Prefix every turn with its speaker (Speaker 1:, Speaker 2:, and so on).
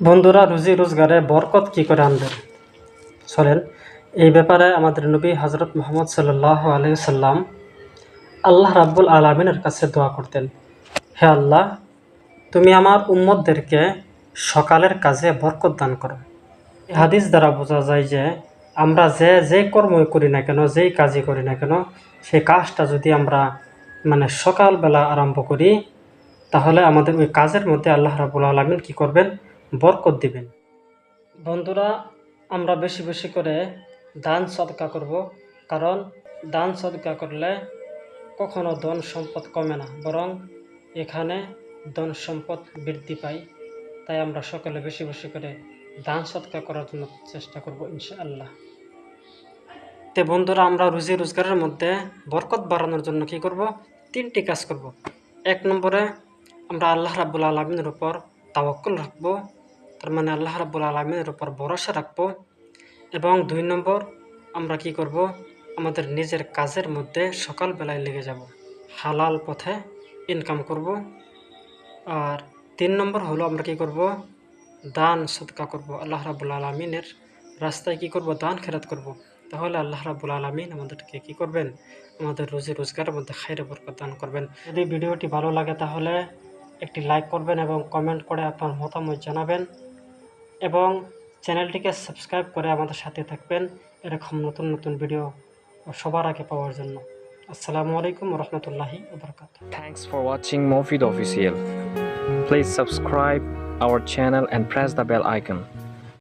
Speaker 1: বন্ধুরা, রুজি রোজগারে বরকত কি করে আনবেন? চলেন, এই ব্যাপারে আমাদের নবী হজরত মোহাম্মদ সাল্লাহ আলাইসাল্লাম আল্লাহ রাব্বুল আলমিনের কাছে দোয়া করতেন, হে আল্লাহ, তুমি আমার উম্মতদেরকে সকালের কাজে বরকত দান করো। হাদিস দ্বারা বোঝা যায় যে আমরা যে যে কর্মই করি না কেন, যেই কাজই করি না কেন সেই কাজটা যদি আমরা মানে সকালবেলা আরম্ভ করি, তাহলে আমাদের ওই কাজের মধ্যে আল্লাহ রাবুল আলমিন কী করবেন? বরকত দিবেন। বন্ধুরা, আমরা বেশি বেশি করে দান সদকা করব, কারণ দান সদকা করলে কখনো ধন সম্পদ কমে না, বরং এখানে ধন সম্পদ বৃদ্ধি পায়। তাই আমরা সকলে বেশি বেশি করে দান সদকা করার জন্য চেষ্টা করব, ইনশাআল্লাহ। তে বন্ধুরা, আমরা রুজি রোজগারের মধ্যে বরকত বাড়ানোর জন্য কি করব? তিনটি কাজ করব। এক নম্বরে আমরা আল্লাহ রাব্বুল আলমিনের উপর তাওয়াক্কুল রাখব তার মানে আল্লাহ রাব্বুল আলমিনের উপর ভরসা রাখব এবং দুই নম্বর, আমরা কি করব? আমাদের নিজের কাজের মধ্যে সকালবেলায় লেগে যাব। হালাল পথে ইনকাম করব। আর তিন নম্বর হলো আমরা কি করব? দান সদকা করব। আল্লাহ রাবুল আলমিনের রাস্তায় কি করব? দান খেরাত করব। তাহলে আল্লাহ রাবুল আলমিন আমাদেরকে কি করবেন? আমাদের রোজি রোজগারের মধ্যে খাইরে বরকত দান করবেন। যদি ভিডিওটি ভালো লাগে তাহলে একটি লাইক করবেন এবং কমেন্ট করে আপনার মতামত জানাবেন। এবং চ্যানেলটিকে সাবস্ক্রাইব করে আমাদের সাথে থাকবেন। এরকম নতুন নতুন ভিডিও সবার আগে পাওয়ার জন্য। আসসালামু আলাইকুম রহমতুল্লাহি
Speaker 2: thanks for watching Mofid official please subscribe our channel and press the bell icon